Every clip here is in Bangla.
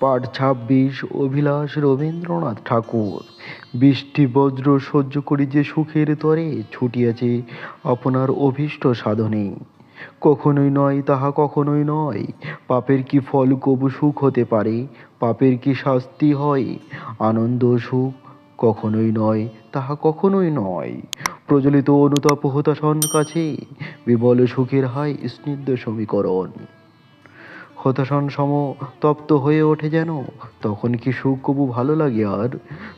পাঠ ছাব্বিশ অভিলাষ রবীন্দ্রনাথ ঠাকুর। বৃষ্টি বজ্র সহ্য করি যে সুখের তরে, ছুটিয়াছে আপনার অভীষ্ট সাধনে। কখনোই নয়, তাহা কখনোই নয়, পাপের কি ফল কবু সুখ হতে পারে, পাপের কি শাস্তি হয়, আনন্দ সুখ কখনোই নয়, তাহা কখনোই নয়। প্রজ্বলিত অনুতাপ হতাশন কাছে, বিবল সুখের হাই স্নিগ্ধ সমীকরণ। হতাশন সম তপ্ত হয়ে ওঠে যেন, তখন কি সুখ কবু ভালো লাগে আর?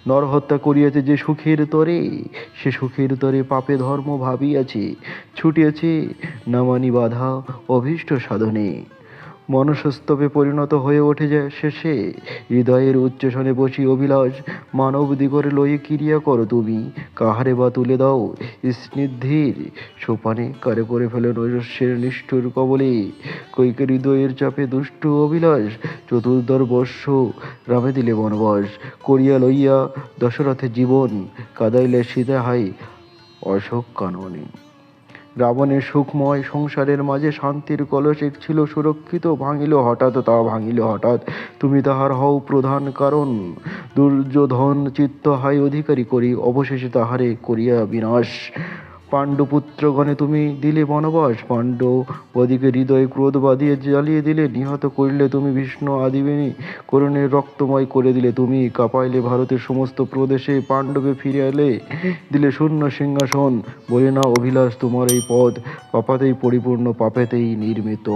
নরহত্যা করিয়াছে যে সুখের তরে, সে সুখের তরে পাপে ধর্ম ভাবিয়াছে, ছুটিয়াছে নামানি বাধা অভীষ্ট সাধনে। মনুষ্যস্তবে পরিণত হয়ে ওঠে যায় শেষে। হৃদয়ের উচ্চসনে বসি অভিলাষ, মানব দিগরে লয়ে ক্রিয়া করো তুমি, কাহারে বা তুলে দাও স্নিগ্ধের। সোপানে কারে করে ফেলে নৈরস্যের নিষ্ঠুর কবলে কৈকের হৃদয়ের চাপে দুষ্টু অভিলাষ, চতুর্দর বর্ষ রামে দিলে বনবাস, করিয়া লইয়া দশরথে জীবন কাদাইলে সীতা হাই অশোক কাননে। রাবণের সুখময় সংসারের মাঝে শান্তির কলস ছিল সুরক্ষিত, ভাঙিল হঠাৎ, তা ভাঙিল হঠাৎ। তুমি তাহার হও প্রধান কারণ। দুর্যোধন চিত্ত হাই অধিকারী করি, অবশেষে তাহারে করিয়া বিনাশ। পাণ্ডুপুত্রগণে তুমি দিলে বনবাস। পাণ্ডব ওদিকে হৃদয়ে ক্রোধ বাঁধিয়ে জ্বালিয়ে দিলে, নিহত করলে তুমি বিষ্ণু আদিবেনী করুণের রক্তময় করে দিলে তুমি, কাপাইলে ভারতের সমস্ত প্রদেশে পাণ্ডবে ফিরে এলে, দিলে শূন্য সিংহাসন। বলে না অভিলাষ, তোমার এই পদ পাপাতেই পরিপূর্ণ, পাপেতেই নির্মিত।